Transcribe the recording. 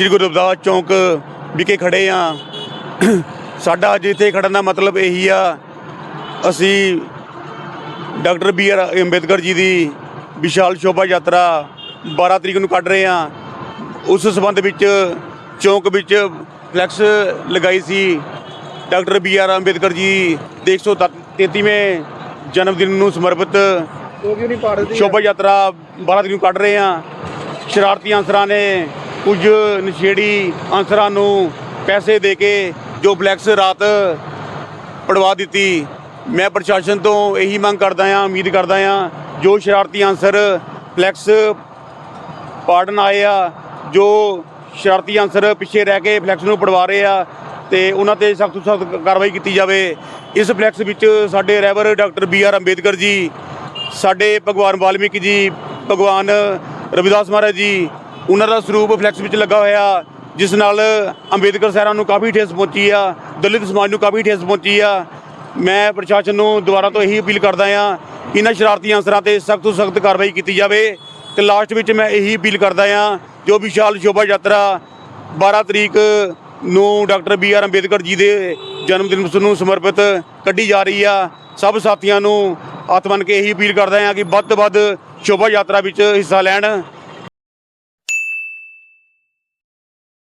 ਸ਼੍ਰੀ ਗੁਰੂ ਰਵਿਦਾਸ ਚੌਂਕ ਵਿਖੇ ਖੜੇ ਆ। ਸਾਡਾ ਅੱਜ ਇੱਥੇ ਖੜਨ ਦਾ ਮਤਲਬ ਇਹੀ ਆ ਅਸੀਂ ਡਾਕਟਰ ਬੀ ਆਰ ਅੰਬੇਦਕਰ ਜੀ ਦੀ ਵਿਸ਼ਾਲ ਸ਼ੋਭਾ ਯਾਤਰਾ 12 ਤਰੀਕ ਨੂੰ ਕੱਢ ਰਹੇ ਆ। ਉਸ ਸਬੰਧ ਵਿੱਚ ਚੌਂਕ ਵਿੱਚ ਫਲੈਕਸ ਲਗਾਈ ਸੀ doctor B R Ambedkar ji ਦੇ 133ਵੇਂ ਜਨਮ ਦਿਨ ਨੂੰ ਸਮਰਪਿਤ ਸ਼ੋਭਾ ਯਾਤਰਾ 12 ਤਰੀਕ ਨੂੰ ਕੱਢ ਰਹੇ ਆ। ਸ਼ਰਾਰਤੀ ਅਨਸਰਾਂ ਨੇ ਕੁਝ ਨਸ਼ੇੜੀ ਅਨਸਰਾਂ ਨੂੰ ਪੈਸੇ ਦੇ ਕੇ ਜੋ ਫਲੈਕਸ ਰਾਤ ਪੜਵਾ ਦਿੱਤੀ। ਮੈਂ ਪ੍ਰਸ਼ਾਸਨ ਤੋਂ ਇਹੀ ਮੰਗ ਕਰਦਾ ਹਾਂ, ਉਮੀਦ ਕਰਦਾ ਹਾਂ, ਜੋ ਸ਼ਰਾਰਤੀ ਅਨਸਰ ਫਲੈਕਸ ਪਾੜਨ ਆਏ ਆ, ਜੋ ਸ਼ਰਾਰਤੀ ਅਨਸਰ ਪਿੱਛੇ ਰਹਿ ਕੇ ਫਲੈਕਸ ਨੂੰ ਪੜਵਾ ਰਹੇ ਆ ਤੇ ਉਹਨਾਂ ਤੇ ਸਖਤ ਤੋਂ ਸਖਤ ਕਾਰਵਾਈ ਕੀਤੀ ਜਾਵੇ। ਇਸ ਫਲੈਕਸ ਵਿੱਚ ਸਾਡੇ ਰਹਿਬਰ doctor B R Ambedkar ji, ਸਾਡੇ ਭਗਵਾਨ ਵਾਲਮੀਕੀ ਜੀ, ਭਗਵਾਨ ਰਵਿਦਾਸ ਮਹਾਰਾਜ ਜੀ ਉਹਨਾਂ ਦਾ ਸਰੂਪ ਫਲੈਕਸ ਵਿੱਚ ਲੱਗਾ ਹੋਇਆ, ਜਿਸ ਨਾਲ ਅੰਬੇਦਕਰ ਸਾਹਿਬਾਂ ਨੂੰ ਕਾਫੀ ਠੇਸ ਪਹੁੰਚੀ ਆ, ਦਲਿਤ ਸਮਾਜ ਨੂੰ ਕਾਫੀ ਠੇਸ ਪਹੁੰਚੀ ਆ। ਮੈਂ ਪ੍ਰਸ਼ਾਸਨ ਨੂੰ ਦੁਬਾਰਾ ਤੋਂ ਇਹੀ ਅਪੀਲ ਕਰਦਾ ਆ ਕਿ ਇਹਨਾਂ ਸ਼ਰਾਰਤੀ ਅਨਸਰਾਂ ਤੇ ਸਖਤ ਤੋਂ ਸਖਤ ਕਾਰਵਾਈ ਕੀਤੀ ਜਾਵੇ ਤੇ ਲਾਸਟ ਵਿੱਚ ਮੈਂ ਇਹੀ ਅਪੀਲ ਕਰਦਾ ਆ, ਜੋ ਵਿਸ਼ਾਲ ਸ਼ੋਭਾ ਯਾਤਰਾ 12 ਤਰੀਕ ਨੂੰ doctor B R Ambedkar ji ਦੇ ਜਨਮ ਦਿਨ ਨੂੰ ਸਮਰਪਿਤ ਕੱਢੀ ਜਾ ਰਹੀ ਆ। ਸਭ ਸਾਥੀਆਂ ਨੂੰ ਹੱਥ ਬੰਨ੍ਹ ਕੇ ਇਹੀ ਅਪੀਲ ਕਰਦਾ ਆ ਕਿ ਵੱਧ ਤੋਂ ਵੱਧ ਸ਼ੋਭਾ ਯਾਤਰਾ ਵਿੱਚ ਹਿੱਸਾ ਲੈਣ।